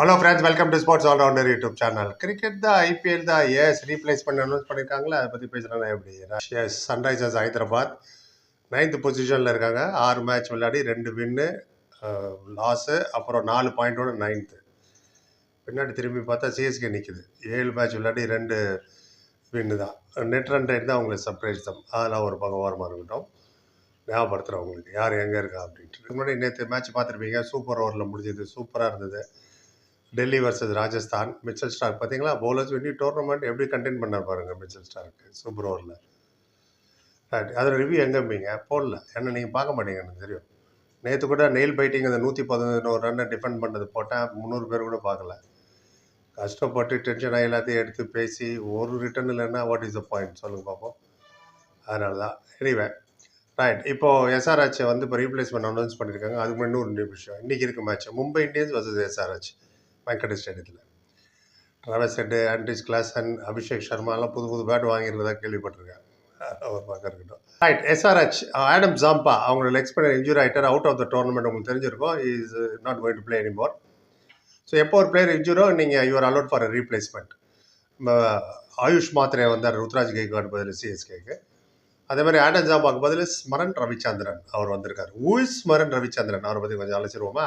Hello friends welcome to sports allrounder YouTube channel cricket தான் IPL தான் ஏஸ் replace பண்ணி அனௌன்ஸ் பண்ணியிருக்காங்களே அதை பற்றி பேசுகிறாங்க எப்படி? எஸ் சன்ரைசர்ஸ் ஹைதராபாத் நைன்த் பொசிஷனில் இருக்காங்க. ஆறு மேட்ச் விளையாடி ரெண்டு வின்னு லாஸு அப்புறம் நாலு பாயிண்டோட நைன்த்து பின்னாடி திரும்பி பார்த்தா சிஎஸ்கே நிற்குது ஏழு மேட்ச் விளையாடி ரெண்டு வின்னு தான். நெட் ரன் ரேட் தான் அவங்களுக்கு சர்ப்ரைஸ் தான் அதெல்லாம் ஒரு பக்கம் ஓரமாக இருக்கட்டும். ஞாபகப்படுத்துகிறேன் உங்களுக்கு. யார் எங்கே இருக்கா அப்படின்ட்டு. முன்னாடி நேற்று மேட்ச் பார்த்துருப்பீங்க. சூப்பர் ஓவரில் முடிஞ்சது. சூப்பராக இருந்தது. Delhi versus Rajasthan Mitchell Starc பார்த்தீங்களா பவுலர்ஸ் வெண்டி டோர்னமெண்ட் எப்படி கண்டெயின் பண்ணார் பாருங்கள் மிச்சல் ஸ்டார்க்கு சூப்பர் ஓவரில் ரைட் அதில் ரிவ்யூ எங்கேம்பீங்க போடல ஏன்னா நீங்கள் பார்க்க மாட்டீங்க எனக்கு தெரியும். நேற்று கூட நெயில் பைட்டிங் அந்த நூற்றி பதினொரு ரன்னை டிஃபெண்ட் பண்ணது போட்டேன் முந்நூறு பேர் கூட பார்க்கல. கஷ்டப்பட்டு டென்ஷன் ஆகி எல்லாத்தையும் எடுத்து பேசி ஒரு ரிட்டர்ன் இல்லைன்னா வாட் இஸ் த பாயிண்ட் சொல்லுங்கள் பார்ப்போம் அதனால தான் எனிவே ரைட் இப்போது எஸ்ஆர்ஹெச் வந்து இப்போ ரீப்ளேஸ்மெண்ட் அனௌன்ஸ் பண்ணியிருக்காங்க அதுக்கு முன்னாடி இன்னொரு நியூ விஷயம். இன்றைக்கி இருக்க match Mumbai Indians versus SRH Wankhede ஸ்டேடியத்தில். Travis Head Heinrich Klaasen and Abhishek Sharma எல்லாம் புது புது பேட் வாங்கியிருந்ததாக கேள்விப்பட்டிருக்கேன். அவர் பக்கம் இருக்கட்டும். ரைட் எஸ்ஆர்ஹெச் ஆடம் ஜாம்பா அவங்களோட லெக் ஸ்பின்னர் இன்ஜூரி ஆகிட்டார் அவுட் ஆஃப் த டோர்னமெண்ட் உங்களுக்கு தெரிஞ்சிருக்கும். Is not going to play anymore so எப்போ ஒரு பிளேயர் இன்ஜூரோ நீங்கள் you are allowed for replacement Ayush Mhatre வந்தார் ருத்ராஜ் கேக்வாட் பதில் சிஎஸ்கேக்கு அதே மாதிரி ஆடம் ஜாம்பாக்கு பதில் ஸ்மரன் ரவிச்சந்திரன் அவர் வந்திருக்கார். ஊய் ஸ்மரன் ரவிச்சந்திரன்? அவரை பற்றி கொஞ்சம் அழைச்சிருவோமா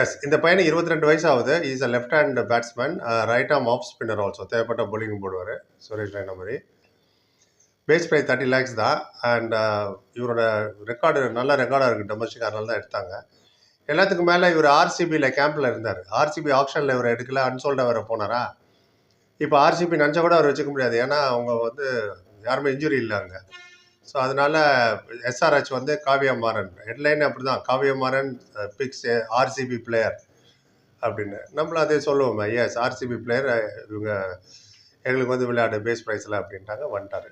எஸ் இந்த பையனுக்கு இருபத்தி ரெண்டு வயசு ஆகுது is a left hand batsman right arm off spinner also தேவைப்பட்ட போலிங் போடுவார். சுரேஷ் ரெய்னா மாதிரி. பேஸ் ப்ரைஸ் தேர்ட்டி லேக்ஸ் தான். அண்ட் uh, இவரோட ரெக்கார்டு நல்ல ரெக்கார்டாக இருக்குது டொமஸ்டிக் அதனால தான் எடுத்தாங்க. எல்லாத்துக்கும் மேலே இவர் ஆர்சிபியில் கேம்பில் இருந்தார். ஆர்சிபி ஆப்ஷனில் இவர் எடுக்கல. அன்சோல்டாக வேறு போனாரா? இப்போ ஆர்சிபி நினச்சா கூட அவர் வச்சுக்க முடியாது. ஏன்னா அவங்க வந்து யாருமே இன்ஜுரி இல்லை அங்கே. ஸோ அதனால எஸ்ஆர்ஹெச் வந்து காவியமாறன். ஹெட்லைன் அப்படி தான் காவியமாறன் பிக்ஸ் ஆர்சிபி பிளேயர் அப்படின்னு. நம்மளும் அதே சொல்லுவோமே. எஸ் ஆர்சிபி பிளேயர் இவங்க எங்களுக்கு வந்து விளையாடு பேஸ் ப்ரைஸில் அப்படின்ட்டாங்க வந்துட்டாரு.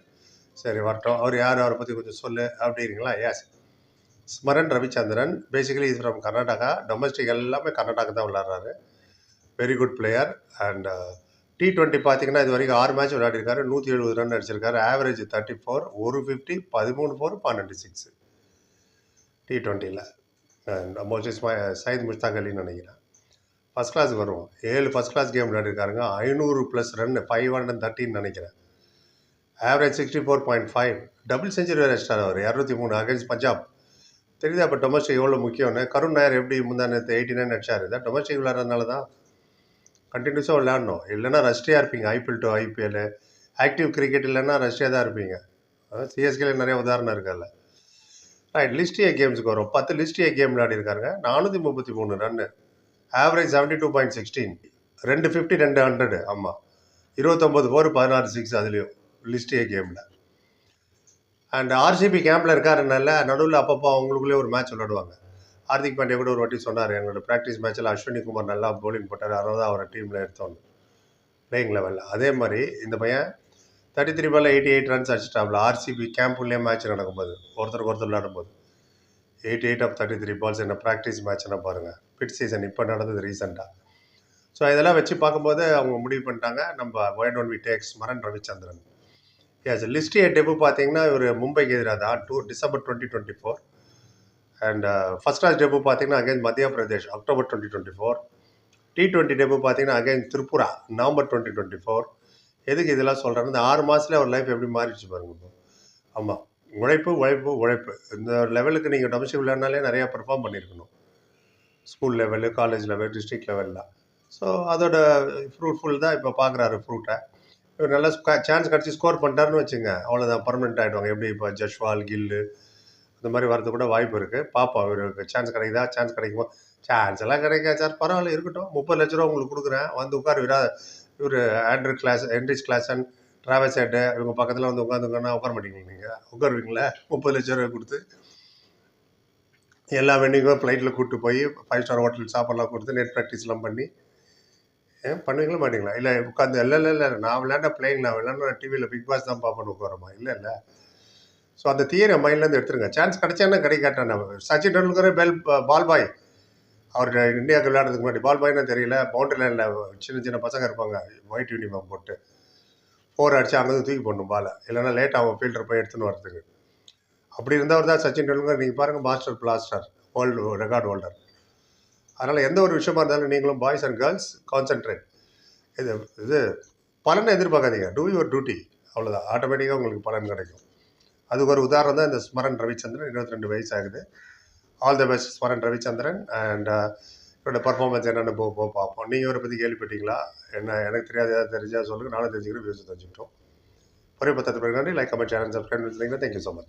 சரி வரட்டும். அவர் யார்? அவரை பற்றி கொஞ்சம் சொல்லு அப்படிங்கிறீங்களா? Yes Smaran Ravichandran. Basically is from Karnataka domestic எல்லாமே கர்நாடகா தான் விளாட்றாரு very good player and T twenty பார்த்தீங்கன்னா இது வரைக்கும் ஆறு மேட்ச் விளையாடிருக்காரு. நூற்றி எழுபது ரன் அடிச்சிருக்காரு. ஆவரேஜ் தேர்ட்டி ஃபோர் ஒரு ஃபிஃப்டி பதிமூணு ஃபோர் பன்னெண்டு சிக்ஸ் டி டுவெண்ட்டியில் மோஸ்ட்லி சயித் முஷ்தாக் அலின்னு நினைக்கிறேன். ஃபஸ்ட் கிளாஸ் வருவோம் ஏழு ஃபஸ்ட் கிளாஸ் கேம் விளையாடிருக்காருங்க. ஐநூறு ப்ளஸ் ரன் ஃபைவ் ஹண்ட்ரட் தேர்ட்டின்னு நினைக்கிறேன். Average sixty four point five double century வேறு அடிச்சிட்டார் அவர். இரநூத்தி மூணு அகேன்ஸ்ட் பஞ்சாப் தெரியுது அப்போ டொமஸ்டிக் எவ்வளோ முக்கியம்னு? கருண் நாயர் எப்படி முந்தா நேற்று எயிட்டி நைன் அடிச்சார்? இதான் டொமஸ்டிக் விளையாடுறதுனால தான் கண்டினியூஸாக விளையாடணும். இல்லைன்னா ரஷ்டியாக இருப்பீங்க. IPL to IPL active cricket இல்லைன்னா ரஷ்டியாக தான் இருப்பீங்க. சிஎஸ்கேல நிறைய உதாரணம் இருக்குல்ல. ரைட் லிஸ்டியா கேம்ஸுக்கு வரும். பத்து லிஸ்டியா கேம் விளையாடிருக்காருங்க. நானூற்றி முப்பத்தி மூணு run average seventy two point sixteen ரெண்டு ஃபிஃப்டி ரெண்டு ஹண்ட்ரடு ஆமாம் இருபத்தொம்பது ஓவர் பதினாறு சிக்ஸ் அதுலேயும் லிஸ்டியா கேமில் அண்ட் ஆர்சிபி கேம்பில் இருக்காருனால நடுவில் அப்பப்போ அவங்களுக்குள்ளே ஒரு மேட்ச் விளையாடுவாங்க. ஹார்திக் பாண்டியா கூட ஒரு வாட்டி சொன்னார் எங்களோட ப்ராக்டிஸ் மேட்ச்சில் அஸ்வினி குமார் நல்லா போலிங் போட்டார் அதனால தான் அவரை டீமில் எடுத்தோன்னு. பிளேயிங் லெவலில் அதே மாதிரி இந்த பையன் தேர்ட்டி த்ரீ பாலில் எயிட்டி எயிட் ரன்ஸ் அடிச்சிட்டாப்ல ஆர்சிபி கேம்புள்ளே மேட்ச் நடக்கும்போது ஒருத்தருக்கு ஒருத்தர் விளையாடும்போது. Eighty eight of thirty three balls என்ன ப்ராக்டிஸ் மேட்ச்னா பாருங்கள் பிட் சீசன் இப்போ நடந்தது ரீசெண்டாக ஸோ இதெல்லாம் வச்சு பார்க்கும்போது அவங்க முடிவு பண்ணிட்டாங்க. நம்ம why don't we takes Smaran Ravichandran S list A debut பார்த்தீங்கன்னா இவர் மும்பைக்கு எதிராக தான். Two December twenty twenty four and first class debut பார்த்தீங்கன்னா again Madhya Pradesh October twenty twenty four T twenty debut பார்த்தீங்கன்னா again Tripura November twenty twenty four எதுக்கு இதெல்லாம் சொல்கிறேன் இந்த ஆறு மாதத்துல அவர் லைஃப் எப்படி மாறிடுச்சு பாருங்க ஆமாம் உழைப்பு உழைப்பு உழைப்பு. இந்த லெவலுக்கு நீங்கள் டொமஸ்டிக் விளையாடினாலே நிறையா பெர்ஃபார்ம் பண்ணியிருக்கணும். School level college level district லெவலில் ஸோ அதோட ஃப்ரூட்ஃபுல் தான் இப்போ பார்க்குறாரு ஃப்ரூட்டை இவர் நல்லா சான்ஸ் கிடச்சி ஸ்கோர் பண்ணிட்டாருன்னு வச்சுங்க. அவ்வளோதான் பர்மனெண்ட் ஆகிடுவாங்க எப்படி இப்போ ஜஷ்வால் கில்லு இந்த மாதிரி வரது கூட வாய்ப்பு இருக்குது பார்ப்போம் அவருக்கு சான்ஸ் கிடைக்குதா? சான்ஸ் கிடைக்குமா? சான்ஸ் எல்லாம் கிடைக்கா சார் பரவாயில்ல இருக்கட்டும். முப்பது லட்ச ரூபா உங்களுக்கு கொடுக்குறேன். வந்து உட்கார் விரா இவர் Andre Klaas Heinrich Klaasen Travis Head இவங்க பக்கத்தில் வந்து உட்காந்துங்கன்னா உட்கார மாட்டீங்க நீங்கள் உட்காருவீங்களா? முப்பது லட்ச ரூபா கொடுத்து. எல்லா வெண்டிங்கும் ஃப்ளைட்டில் கூப்பிட்டு போய் ஃபைவ் ஸ்டார் ஹோட்டல் சாப்பாடுலாம் கொடுத்து நெட் ப்ராக்டிஸ்லாம் பண்ணி. ஏன்? பண்ணுவீங்களா மாட்டீங்களா? இல்லை உட்காந்து இல்லை இல்லை இல்லை. நான் விளையாண்ட பிளேயிங் நான் விளையாட டிவியில் பிக் பாஸ் தான் பார்ப்பேன் உட்காரமா? இல்லை இல்லை. ஸோ அந்த தியரி மைண்ட்லேருந்து எடுத்துருங்க. சான்ஸ் கிடைச்சானா நம்ம Sachin Tendulkar ball ball boy அவர் இந்தியாவுக்கு விளையாடுறதுக்கு முன்னாடி பால் பாய்னா தெரியல பவுண்டரி லைனில் சின்ன சின்ன பசங்க இருப்பாங்க. ஒயிட் யூனிஃபார்ம் போட்டு. ஃபோர் அடிச்சு அங்கேருந்து தூக்கி போடணும் பாலை இல்லைன்னா லேட் ஆகும் ஃபீல்டர் போய் எடுத்துன்னு வரதுக்கு அப்படி இருந்தவர் தான் சச்சின் டெண்டுல்கர். நீங்கள் பாருங்கள் master blaster world record holder அதனால் எந்த ஒரு விஷயமா இருந்தாலும் நீங்களும் பாய்ஸ் அண்ட் கேர்ள்ஸ் கான்சென்ட்ரேட் இது இது பலனை எதிர்பார்க்காதீங்க. டூ யுவர் டியூட்டி அவ்வளோதான் ஆட்டோமேட்டிக்காக உங்களுக்கு பலன் கிடைக்கும். அதுக்கு ஒரு உதாரணம் தான் இந்த ஸ்மரன் ரவிச்சந்திரன் இருபத்தி ரெண்டு வயசு ஆகுது all the best Smaran Ravichandran. And uh, இவரோட பர்ஃபார்மன்ஸ் என்னென்னு போ போ பார்ப்போம். நீங்கள் இவரை பற்றி கேள்விப்பட்டீங்களா? என்ன எனக்கு தெரியாது ஏதாவது தெரிஞ்சால் சொல்லுங்கள் நானும் தெரிஞ்சுக்கிறேன் வியூஸ் தெரிஞ்சுக்கிட்டோம். ஒரே பத்தத்து பிறகு நன்றி. லைக் கமெண்ட் சேனல் சப்ஸ்கிரைப் பண்ணிங்களா தேங்க்யூ ஸோ மச்